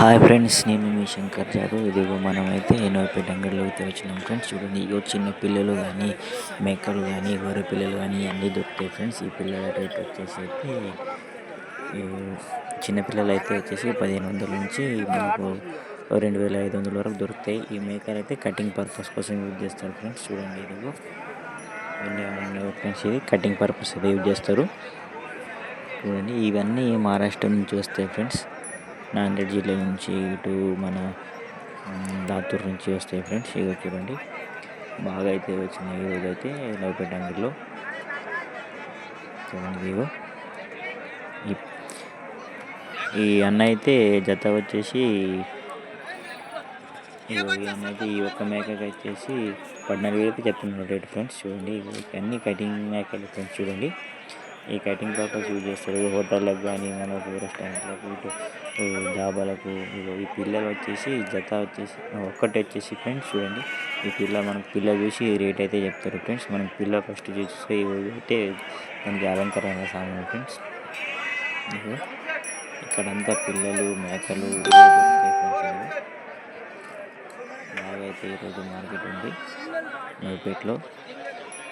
Hi friends నేను మీ శంకర్ జాదవ్. ఇదిగో మనమైతే ఎన్నోపేట అంగడిలోకి వచ్చినాం ఫ్రెండ్స్ చూడండి ఇగో చిన్న పిల్లలు కానీ మేకలు కానీ గొర్రె పిల్లలు కానీ అన్నీ దొరుకుతాయి ఫ్రెండ్స్ ఈ పిల్లల రేట్ వచ్చేసి చిన్నపిల్లలు అయితే వచ్చేసి పదిహేను వందల నుంచి మనకు రెండు వేల ఐదు వందల వరకు దొరుకుతాయి. ఈ మేకలు అయితే కటింగ్ పర్పస్ కోసం యూజ్ చేస్తారు ఫ్రెండ్స్ చూడండి ఇదిగో. ఫ్రెండ్స్ ఇది కటింగ్ పర్పస్ అయితే యూజ్ చేస్తారు. చూడండి ఇవన్నీ మహారాష్ట్ర నుంచి వస్తాయి ఫ్రెండ్స్ నాందేడ్ జిల్లా నుంచి ఇటు మన దాతూరు నుంచి వస్తాయి ఫ్రెండ్స్ ఇగో చూడండి. బాగా అయితే వచ్చినాయి ఈరోజు అయితే నవ్వుపేట అంగడిలో చూడండి ఇగో. ఈ- ఈ అన్న అయితే జత వచ్చేసి ఈ అన్న అయితే ఈ ఒక్క మేకకి వచ్చేసి పద్నాలుగు వేలకి చెప్తున్నాడు రేట్ ఫ్రెండ్స్. చూడండి అన్ని కటింగ్ మేకలు ఫ్రెండ్స్. చూడండి. ఈ కటింగ్ పర్పస్ యూజ్ చేస్తారు హోటళ్ళకు కానీ మనకు రెస్టారెంట్లకు ఇటు డాబాలకు ఈ పిల్లలు వచ్చేసి జత వచ్చేసి ఒక్కటి వచ్చేసి ఫ్రెండ్స్ చూడండి. ఈ పిల్ల మనకు పిల్ల చూసి రేట్ అయితే చెప్తారు ఫ్రెండ్స్. మనం పిల్ల ఫస్ట్ చూస్తే అయితే మనకి అలంకరణ సామాన్ ఫ్రెండ్స్. ఇక్కడంతా పిల్లలు మేకలు బాగా అయితే ఈరోజు మార్కెట్ ఉంది. నైపేట్లో